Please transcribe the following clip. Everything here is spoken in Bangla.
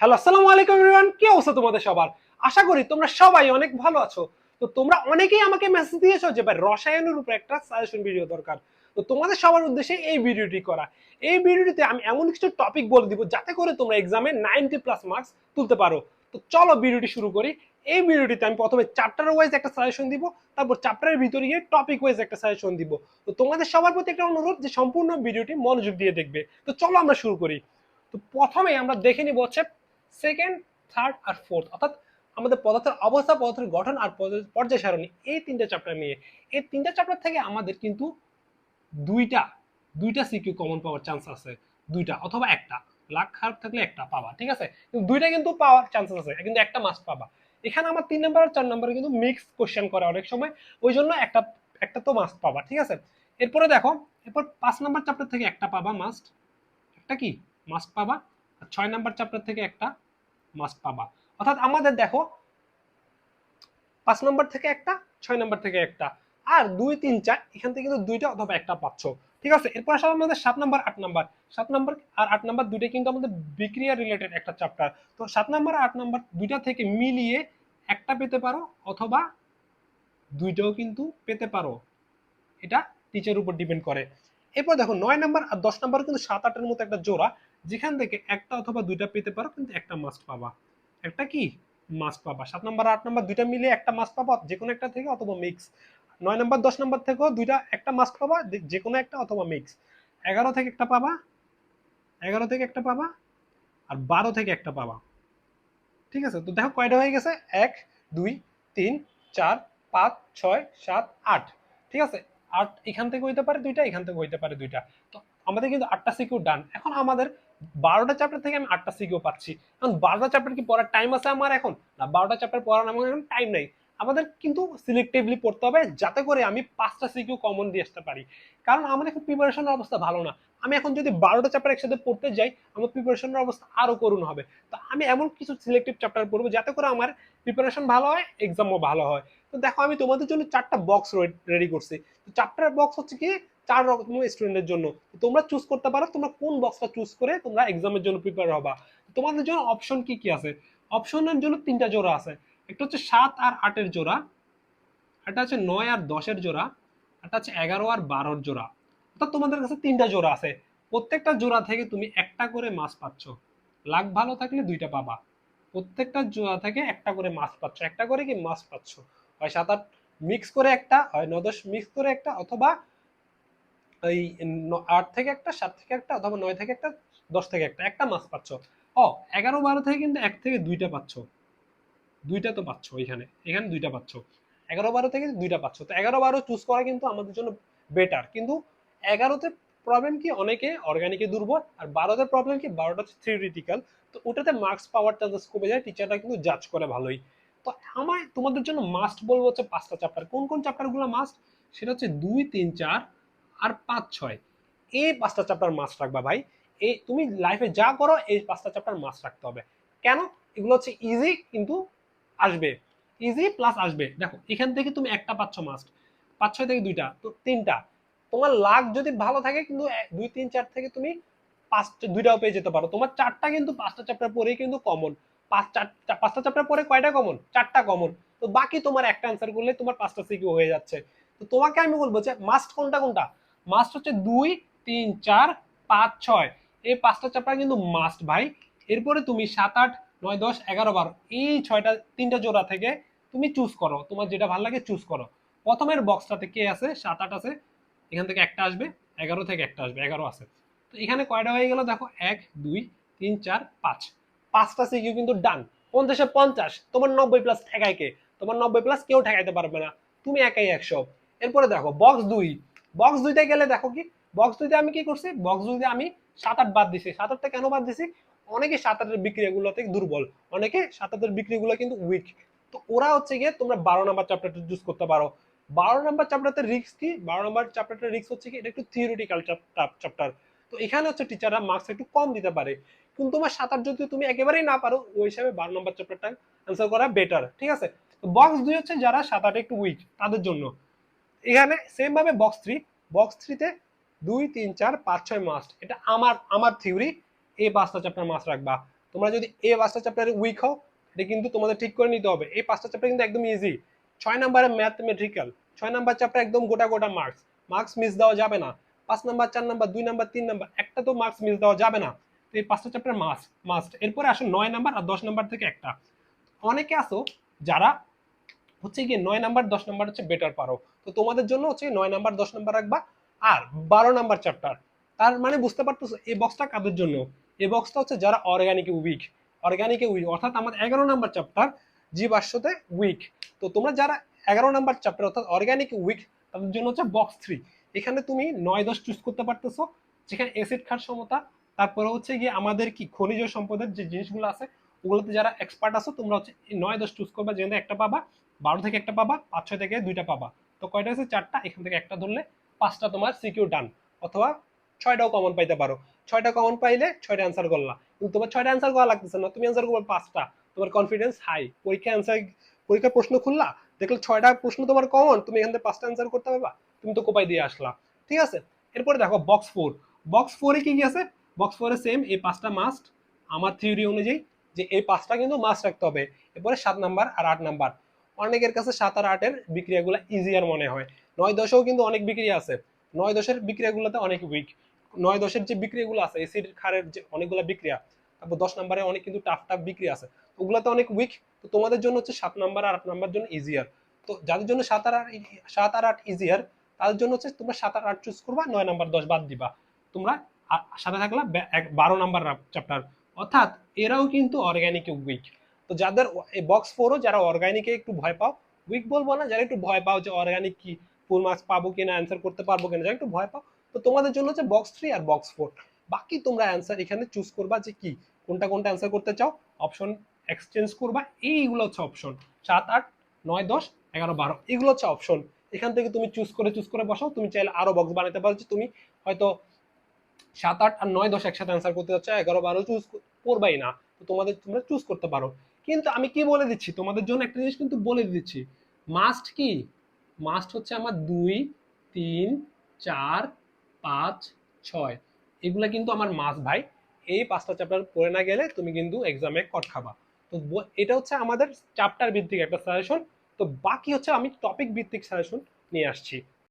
হ্যালো আসসালামু আলাইকুম এভরিওয়ান কি অবস্থা তোমাদের সবার? আশা করি তোমরা সবাই অনেক ভালো আছো। তো তোমরা অনেকেই আমাকে মেসেজ দিয়েছ যে ভাই রসায়নের উপর একটা সাজেশন ভিডিও দরকার। তো তোমাদের সবার উদ্দেশ্যে এই ভিডিওটি করা। এই ভিডিওটিতে আমি এমন কিছু টপিক বলে দিব যাতে করে তোমরা এক্সামে নাইনটি প্লাস মার্কস তুলতে পারো। তো চলো ভিডিওটি শুরু করি। এই ভিডিওটিতে আমি প্রথমে চ্যাপ্টার ওয়াইজ একটা সাজেশন দিব, তারপর চ্যাপ্টারের ভিতরে গিয়ে টপিক ওয়াইজ একটা সাজেশন দিব। তো তোমাদের সবার প্রতি একটা অনুরোধ যে সম্পূর্ণ ভিডিওটি মনোযোগ দিয়ে দেখবে। তো চলো আমরা শুরু করি। তো প্রথমে আমরা দেখে নিব হচ্ছে সেকেন্ড থার্ড আর ফোর্থ অর্থাৎ আমাদের পদার্থের অবস্থা, পদার্থের গঠন আর পর্যায় সারণী, এই তিনটা চ্যাপ্টার নিয়ে। এই তিনটা চ্যাপ্টার থেকে আমাদের কিন্তু দুইটা দুইটা সিকিউ কমন পাওয়ার চান্স আছে। দুইটা অথবা একটা। লাখ খারাপ থাকলে একটা পাবা, ঠিক আছে? কিন্তু দুইটা কিন্তু পাওয়ার চান্সেস আছে। কিন্তু একটা মাস্ট পাবা। এখানে আমার তিন নাম্বার আর চার নাম্বারে কিন্তু মিক্স কোশ্চেন করে অনেক সময়। ওই জন্য একটা একটা তো মাস্ট পাবা, ঠিক আছে? এরপরে দেখো, এরপর পাঁচ নাম্বার চ্যাপ্টার থেকে একটা পাবা মাস্ট একটা কি? মাস্ট পাবা। আর ছয় নাম্বার চ্যাপ্টার থেকে একটা মাস্ট পাবা। অর্থাৎ আমাদের দেখো, পাঁচ নাম্বার থেকে একটা, ছয় নাম্বার থেকে একটা, আর দুই, তিন, চার, এখান থেকে কিন্তু দুইটা অথবা একটা পাচ্ছ। ঠিক আছে? এরপর আসলে আমাদের সাত নাম্বার, আট নম্বর। সাত নাম্বার আর আট নাম্বার দুইটা কিন্তু আমাদের বিক্রিয়া রিলেটেড একটা চ্যাপ্টার তো সাত নাম্বার আট নাম্বার দুইটা থেকে মিলিয়ে একটা পেতে পারো অথবা দুইটাও কিন্তু পেতে পারো। এটা টিচার উপর ডিপেন্ড করে। এরপর দেখো, নয় নাম্বার আর দশ নম্বর কিন্তু সাত, আটের মতো একটা জোড়া। যেখান থেকে একটা অথবা দুইটা পেতে পারো, কিন্তু একটা মাস্ট পাবা। একটা কি? মাস্ট পাবা। সাত নম্বর, আট নম্বর, দুইটা মিলিয়ে একটা মাস্ট পাবা যে কোনো একটা থেকে অথবা মিক্স নয় নম্বর, দশ নম্বর থেকেও দুইটা একটা মাস্ট পাবা, যে কোনো একটা অথবা মিক্স এগারো থেকে একটা পাবা, এগারো থেকে একটা পাবা, আর বারো থেকে একটা পাবা। ঠিক আছে? তো দেখো কয়টা হয়ে গেছে? এক, দুই, তিন, চার, পাঁচ, ছয়, সাত, আট। ঠিক আছে? আট এখান থেকে হইতে পারে দুইটা, এখান থেকে হইতে পারে দুইটা। তো আমাদের কিন্তু আটটা সিকিউর ডান এখন আমাদের বারোটা চ্যাপ্টার থেকে আমি আটটা সিকিউ পাচ্ছি। এখন বারোটা চ্যাপ্টার কি পড়ার টাইম আছে আমার এখন? না, বারোটা চ্যাপ্টার পড়ার আমার এখন টাইম নেই। আমাদের কিন্তু সিলেক্টিভলি পড়তে হবে যাতে করে আমি পাঁচটা সিকিউ কমন দিয়ে আসতে পারি। কারণ আমার এখন প্রিপারেশনের অবস্থা ভালো না। আমি এখন যদি বারোটা চ্যাপ্টার একসাথে পড়তে যাই, আমার প্রিপারেশনের অবস্থা আরও করুণ হবে। তো আমি এমন কিছু সিলেক্টিভ চ্যাপ্টার পড়ব যাতে করে আমার প্রিপারেশন ভালো হয় এক্সামও ভালো হয়। তো দেখো, আমি তোমাদের জন্য চারটা বক্স রেডি করছি। তো চারটার বক্স হচ্ছে কি? চার রকম স্টুডেন্টের জন্য। তোমরা চুজ করতে পারো, তোমরা কোন বক্সটা চুজ করে তোমরা এক্সামের জন্য প্রিপেয়ার হবা। তোমাদের জন্য অপশন কি কি আছে? অপশনের জন্য তিনটা জোড়া আছে। একটা হচ্ছে সাত আর আটের জোড়া, একটা হচ্ছে নয় আর দশের জোড়া, একটা হচ্ছে এগারো আর বারোর জোড়া। অর্থাৎ তোমাদের কাছে তিনটা জোড়া আছে। প্রত্যেকটা জোড়া থেকে তুমি একটা করে মাছ পাচ্ছ। লাখ ভালো থাকলে দুইটা পাবা। প্রত্যেকটা জোড়া থেকে একটা করে মাছ পাচ্ছ। একটা করে কি মাছ পাচ্ছ? হয় সাত আট মিক্স করে একটা, হয় ন দশ মিক্স করে একটা, অথবা ওই আট থেকে একটা, সাত থেকে একটা, অথবা নয় থেকে একটা, দশ থেকে একটা। একটা মাছ পাচ্ছ। ও এগারো বারো থেকে কিন্তু এক থেকে দুইটা পাচ্ছ। দুইটা তো পাচ্ছ এখানে। এখানে দুইটা পাচ্ছ। এগারো বারো থেকে দুইটা পাচ্ছ। তো এগারো বারো চুজ করা কিন্তু আমাদের জন্য বেটার কিন্তু এগারোতে প্রবলেম কি? অনেকে অর্গানিকে দুর্বল, আর বারোতে প্রবলেম কি? বারোটা থিওরিটিক্যাল তো ওটাতে মার্কস পাওয়ার চান্সেস কমে যায়। টিচাররা কিন্তু জাজ করে ভালোই। তো আমার তোমাদের জন্য মাস্ট বলব হচ্ছে পাঁচটা চ্যাপ্টার কোন কোন চ্যাপ্টারগুলো মাস্ট সেটা হচ্ছে দুই, তিন, চার আর পাঁচ, ছয়। এই পাঁচটা চ্যাপ্টার মাস্ট রাখবা ভাই। এই তুমি লাইফে যা করো, এই পাঁচটা চ্যাপ্টার মাস্ট রাখতে হবে। কেন? এগুলো হচ্ছে ইজি কিন্তু আসবে। ইজি প্লাস আসবে। দেখো, এখান থেকে তুমি একটা পাচ্ছ মাস্ট পাঁচ, ছয় থেকে দুইটা, তো তিনটা। তোমার লাখ যদি ভালো থাকে কিন্তু দুই, তিন, চার থেকে তুমি পাঁচটা দুইটাও পেয়ে যেতে পারো। তোমার চারটা কিন্তু পাঁচটা চ্যাপ্টার পরেই কিন্তু কমন পাঁচ চারটা পাঁচটা চ্যাপ্টার পরে কয়টা কমন চারটা কমন তো বাকি তোমার একটা অ্যান্সার করলে তোমার পাঁচটা সিকিউ হয়ে যাচ্ছে। তো তোমাকে আমি বলব যে মাস্ট কোনটা কোনটা? মাস্ট হচ্ছে দুই, তিন, চার, পাঁচ, ছয়। এই পাঁচটা চ্যাপ্টার কিন্তু মাস্ট ভাই। এরপরে তুমি সাত, আট, নয়, দশ, এগারো, বারো, এই ছয়টা, তিনটা জোড়া থেকে তুমি চুজ করো। তোমার যেটা ভালো লাগে চুজ করো। প্রথমের বক্সটাতে কে আছে? সাত, আট আছে। এখান থেকে একটা আসবে, এগারো থেকে একটা আসবে, এগারো আছে। তো এখানে কয়টা হয়ে গেল? দেখো, এক, দুই, তিন, চার, পাঁচ। পাঁচটা সিকিউ কিন্তু ডান। পঞ্চাশে পঞ্চাশ, তোমার নব্বই প্লাস ঠেকায় কে? তোমার নব্বই প্লাস কেউ ঠেকাইতে পারবে না। তুমি একাই একশো। এরপরে দেখো বক্স দুই। বক্স দুইতে গেলে দেখো কি? বক্স দুইতে আমি কি করছি? বক্স দুইতে আমি সাত আট বাদ দিছি। সাত আটটা কেন বাদ দিছি? অনেকে সাত আটের বিক্রিয়াগুলোতে দুর্বল। অনেকে সাত আটের বিক্রিগুলো কিন্তু উইক তো ওরা হচ্ছে গিয়ে তোমরা বারো নাম্বার চ্যাপ্টারটা চুজ করতে পারো। বারো নাম্বার চ্যাপ্টারতে রিক্স কি? বারো নাম্বার চ্যাপ্টারটা রিক্স হচ্ছে কি? এটা একটু থিওরিটিক্যাল চ্যাপ্টার তো এখানে হচ্ছে টিচাররা মার্কস একটু কম দিতে পারে। কিন্তু তোমার সাত আট যদি তুমি একেবারেই না পারো, ওই হিসাবে বারো নাম্বার চ্যাপ্টারটা অ্যান্সার করা বেটার ঠিক আছে? বক্স দুই হচ্ছে যারা সাত আটে একটু উইক তাদের জন্য। এখানে সেম ভাবে বক্স থ্রি বক্স থ্রিতে দুই, তিন, চার, পাঁচ, ছয় মাস্ট এটা আমার আমার থিওরি এই পাঁচটা চ্যাপ্টার মাস্ট রাখবা। তোমরা যদি এই পাঁচটা চ্যাপ্টারে উইক হও, এটা কিন্তু তোমাদের ঠিক করে নিতে হবে। এই পাঁচটা চ্যাপ্টার কিন্তু একদম ইজি ছয় নম্বরে ম্যাথমেট্রিক্যাল ছয় নাম্বার চ্যাপ্টার একদম গোটা গোটা মার্কস মার্কস মিস দেওয়া যাবে না। পাঁচ নাম্বার চার নাম্বার দুই নাম্বার তিন নাম্বার একটা তো মার্কস মিস দেওয়া যাবে না। তো এই পাঁচটা চ্যাপ্টার মাস্ট মাস্ট এরপরে আসো নয় নাম্বার আর দশ নাম্বার থেকে একটা। অনেকে আসো যারা হচ্ছে গিয়ে নয় নাম্বার দশ নাম্বার হচ্ছে বেটার পারো। তো তোমাদের জন্য হচ্ছে নয় নাম্বার দশ নাম্বার রাখবা আর বারো নাম্বার চ্যাপ্টার তার মানে বুঝতে পারতেছো, এই বক্সটা কাদের জন্য? এই বক্সটা হচ্ছে যারা অর্গানিকে উইক অর্গানিকে উইক অর্থাৎ আমাদের এগারো নাম্বার চ্যাপ্টার জীবাশ্মতে উইক তো তোমরা যারা এগারো নাম্বার চ্যাপ্টার অর্থাৎ অর্গানিক উইক তাদের জন্য হচ্ছে বক্স থ্রি এখানে তুমি নয় দশ চুজ করতে পারতেছো, যেখানে এসিড খার সমতা তারপরে হচ্ছে গিয়ে আমাদের কি খনিজ সম্পদের যে জিনিসগুলো আছে, ওগুলোতে যারা এক্সপার্ট আছো, তোমরা হচ্ছে নয় দশ চুজ করবা, যেখানে একটা পাবা, বারো থেকে একটা পাবা, পাঁচ ছয় থেকে দুইটা পাবা। তো কয়টা আছে চারটা, এখান থেকে একটা ধরলে পাঁচটা তোমার সিকিউর ডান অথবা ছয়টাও কমন পাইতে পারো। ছয়টা কমন পাইলে ছয়টা অ্যান্সার করলা। কিন্তু তোমার ছয়টা অ্যান্সার করা লাগতেছে না, তুমি অ্যান্সার করবে পাঁচটা। তোমার কনফিডেন্স হাই পরীক্ষা অ্যান্সার পরীক্ষার প্রশ্ন খুললা, দেখলে ছয়টা প্রশ্ন তোমার কমন তুমি এখান থেকে পাঁচটা অ্যান্সার করতে পারবা, তুমি তো কোপাই দিয়ে আসলা। ঠিক আছে? এরপরে দেখো বক্স ফোর বক্স ফোরে কি কি আছে? বক্স ফোরে সেম এই পাঁচটা মাস্ট আমার থিওরি অনুযায়ী যে এই পাঁচটা কিন্তু মাস্ট রাখতে হবে। এরপরে সাত নাম্বার আর আট নাম্বার। অনেকের কাছে সাত আর আটের বিক্রিয়াগুলো ইজিয়ার মনে হয়। নয় দশেও কিন্তু অনেক বিক্রিয়া আছে। নয় দশের বিক্রিয়াগুলোতে অনেক উইক নয় দশের যে বিক্রিয়াগুলো আছে এসিড খারের যে অনেকগুলো বিক্রিয়া, তারপর দশ নাম্বারে অনেক কিন্তু টাফ টাফ বিক্রিয়া আছে। ওগুলোতে অনেক উইক তো তোমাদের জন্য হচ্ছে সাত নাম্বার আর আট নাম্বার জন্য ইজিয়ার তো যাদের জন্য সাত আর আট সাত আর আট ইজিয়ার তাদের জন্য হচ্ছে তোমরা সাত আর আট চুজ করবা, নয় নাম্বার দশ বাদ দিবা। তোমরা সাথে থাকলা বারো নাম্বার চ্যাপ্টার অর্থাৎ এরাও কিন্তু অর্গানিকে উইক তো যাদের বক্স ফোরও যারা অর্গানিকে একটু ভয় পাও উইক বলব না, যারা একটু ভয় পাও যে অর্গানিক কি ফুল মার্কস পাবো কিনা অ্যান্সার করতে পারব কিনা, যারা একটু ভয় পাও, তো তোমাদের জন্য হচ্ছে বক্স থ্রি আর বক্স ফোর বাকি তোমরা অ্যান্সার এখানে চুজ করবা যে কি, কোনটা কোনটা অ্যান্সার করতে চাও। অপশন এক্সচেঞ্জ করবা, এইগুলো হচ্ছে অপশন সাত, আট, নয়, দশ, এগারো, বারো, এগুলো হচ্ছে অপশন এখান থেকে তুমি চুজ করে চুজ করে বসাও। তুমি চাইলে আরও বক্স বানাতে পারো যে তুমি হয়তো সাত, আট আর নয় দশ একসাথে অ্যান্সার করতে যাচ্ছ এগারো, বারো চুজ করবাই না। তো তোমাদের, তোমরা চুজ করতে পারো। কিন্তু আমি কি বলে দিচ্ছি? তোমাদের জন্য একটা জিনিস কিন্তু বলে দিচ্ছি। মাস্ট কি? মাস্ট হচ্ছে আমার দুই, তিন, চার, পাঁচ, ছয়। এগুলা কিন্তু আমার মাস্ট ভাই। এই পাঁচটা চ্যাপ্টার পড়ে না গেলে তুমি কিন্তু এক্সামে কট খাবা। তো এটা হচ্ছে আমাদের চ্যাপ্টার ভিত্তিক একটা সাজেশন তো বাকি হচ্ছে আমি টপিক ভিত্তিক সাজেশন নিয়ে আসছি।